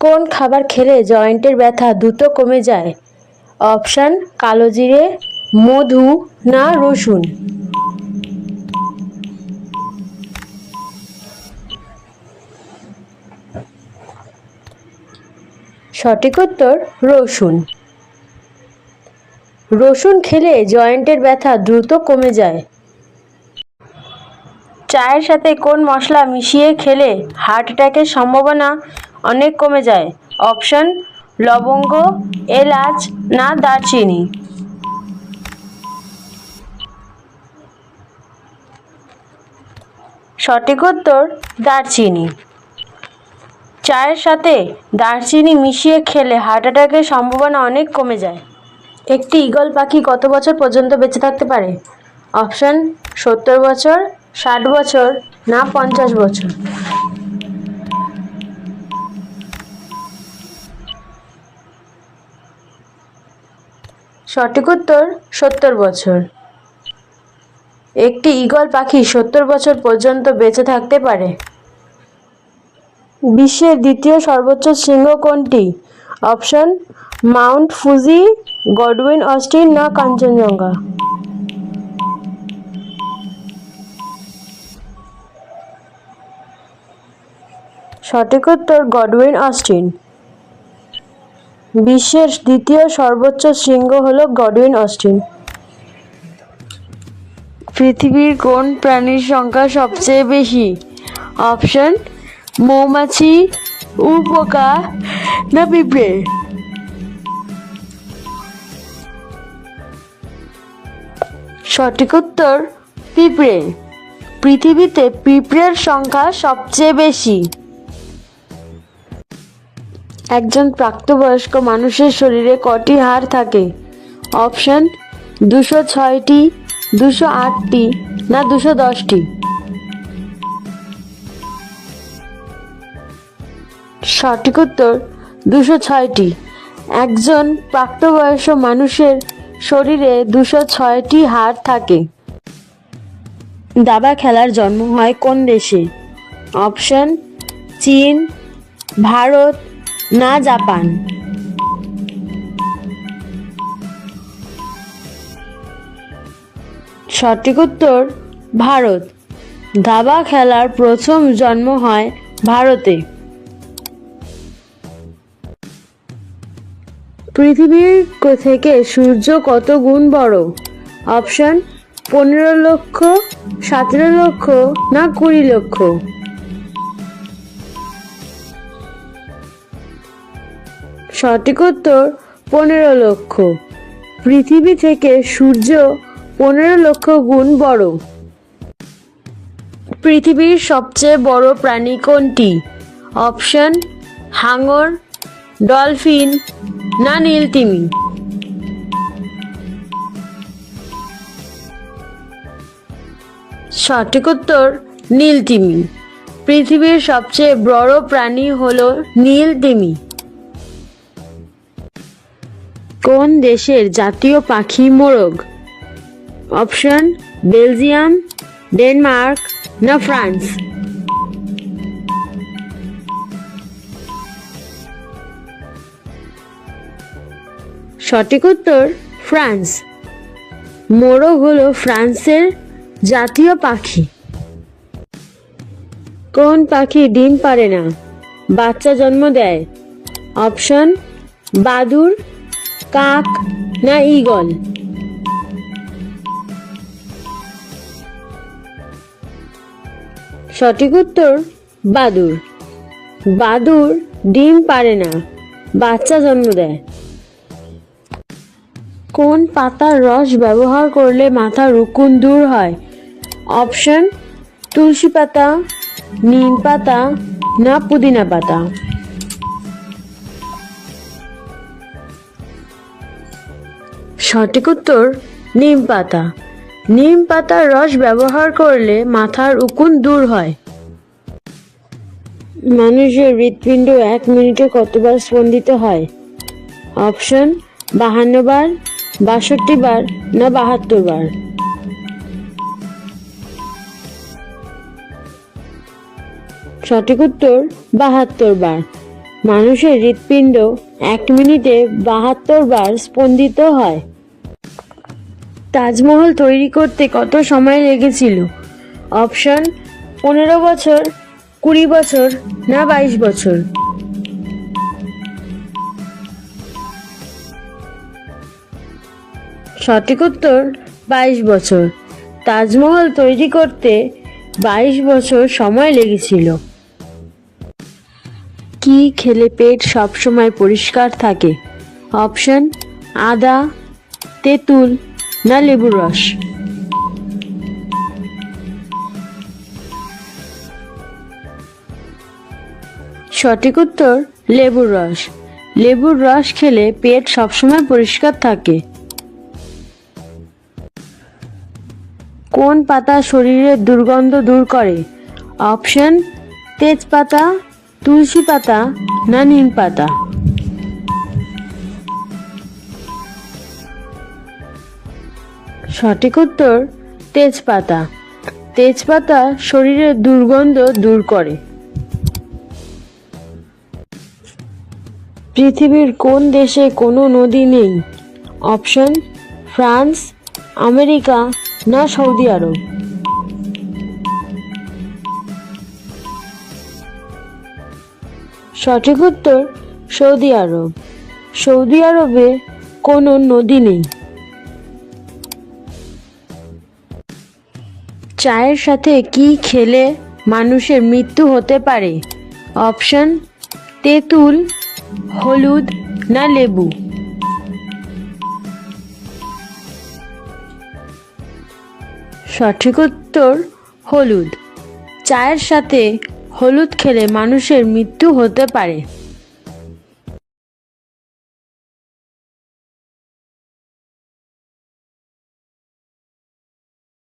কোন খাবার খেলে জয়েন্টের ব্যথা দ্রুত কমে যায়? অপশান, কালো জিরে, মধু না রসুন? সঠিক উত্তর, রসুন। রসুন খেলে জয়েন্টের ব্যথা দ্রুত কমে যায়। চায়ের সাথে কোন মশলা মিশিয়ে খেলে হার্ট অ্যাটাকের সম্ভাবনা অনেক কমে যায়। অপশন, লবঙ্গ, এলাচ না দারচিনি। সঠিক উত্তর, দারচিনি। চায়ের সাথে দারচিনি মিশিয়ে খেলে হার্ট অ্যাটাকের সম্ভাবনা অনেক কমে যায়। একটি ঈগল পাখি কত বছর পর্যন্ত বেঁচে থাকতে পারে? অপশন, সত্তর বছর, ষাট বছর না পঞ্চাশ বছর। সঠিক উত্তর, সত্তর বছর। একটি ঈগল পাখি সত্তর বছর পর্যন্ত বেঁচে থাকতে পারে। বিশ্বের দ্বিতীয় সর্বোচ্চ শৃঙ্গ কোনটি? Option, Mount Fuji, Godwin, Austen, না কাঞ্চনজঙ্ঘা। সঠিক উত্তর, গডউইন, অস্টিন। বিশ্বের দ্বিতীয় সর্বোচ্চ শৃঙ্গ হল গডউইন অস্টিন। পৃথিবীর কোন প্রাণীর সংখ্যা সবচেয়ে বেশি? অপশন, মৌমাছি উল্পোকা না পিঁপড়ে? সঠিক উত্তর, পিঁপড়ে। পৃথিবীতে পিঁপড়ের সংখ্যা সবচেয়ে বেশি। একজন প্রাপ্তবয়স্ক মানুষের শরীরে কটি হাড় থাকে? অপশন, দুশো ছয়টি, দুশো আটটি না দুশো দশটি? সঠিক উত্তর, দুশো ছয়টি। একজন প্রাপ্তবয়স্ক মানুষের শরীরে দুশো ছয়টি হাড় থাকে। দাবা খেলার জন্ম হয় কোন দেশে? অপশন, চীন, ভারত না, জাপান। সঠিক উত্তর, ভারত। দাবা খেলার প্রথম জন্ম হয় ভারতে। পৃথিবীর থেকে সূর্য কত গুণ বড়? অপশন, পনেরো লক্ষ, সতেরো লক্ষ না কুড়ি লক্ষ? সঠিক উত্তর, পনেরো লক্ষ। পৃথিবী থেকে সূর্য পনেরো লক্ষ গুণ বড়। পৃথিবীর সবচেয়ে বড় প্রাণী কোনটি? অপশন হাঙর ডলফিন, না নীলতিমি সঠিক উত্তর নীলতিমি পৃথিবীর সবচেয়ে বড় প্রাণী হলো নীলতিমি কোন দেশের জাতীয় পাখি মোরগ? অপশন, বেলজিয়াম, ডেনমার্ক না ফ্রান্স? সঠিক উত্তর, ফ্রান্স। মোরগ হলো ফ্রান্সের জাতীয় পাখি। কোন পাখি ডিম পারে না? বাচ্চা জন্ম দেয়। অপশন বাদুর কাক না ঈগল? সঠিক উত্তর, বাদুর। বাদুর ডিম পারে না, বাচ্চা জন্ম দেয়। কোন পাতার রস ব্যবহার করলে মাথা রুকুন দূর হয়? অপশন, তুলসী পাতা, নিম পাতা না পুদিনা পাতা। সঠিক উত্তর, নিম পাতা। নিম পাতার রস ব্যবহার করলে মাথার উকুন দূর হয়। মানুষের হৃৎপিণ্ড এক মিনিটে কতবার স্পন্দিত হয়? অপশন, বাহান্ন বার, বাষট্টি বার না বাহাত্তর বার? সঠিক উত্তর, বাহাত্তর বার। মানুষের হৃৎপিণ্ড এক মিনিটে বাহাত্তর বার স্পন্দিত হয়। তাজমহল তৈরি করতে কত সময় লেগেছিল? অপশন, পনেরো বছর, কুড়ি বছর না বাইশ বছর? সঠিক উত্তর, বাইশ বছর। তাজমহল তৈরি করতে বাইশ বছর সময় লেগেছিল। কি খেলে পেট সবসময় পরিষ্কার থাকে? অপশন, আদা, তেঁতুল। না লেবুর রস। সঠিক উত্তর, লেবুর রস। লেবুর রস খেলে পেট সবসময় পরিষ্কার থাকে। কোন পাতা শরীরের দুর্গন্ধ দূর করে? অপশন, তেজপাতা, তুলসী পাতা না নিম পাতা? সঠিক উত্তর, তেজপাতা। তেজপাতা শরীরের দুর্গন্ধ দূর করে। পৃথিবীর কোন দেশে কোনো নদী নেই? অপশন, ফ্রান্স, আমেরিকা না সৌদি আরব? সঠিক উত্তর, সৌদি আরব। সৌদি আরবে কোনো নদী নেই। চায়ের সাথে কি খেলে মানুষের মৃত্যু হতে পারে? অপশন, তেঁতুল, হলুদ না লেবু? সঠিক উত্তর, হলুদ। চায়ের সাথে হলুদ খেলে মানুষের মৃত্যু হতে পারে।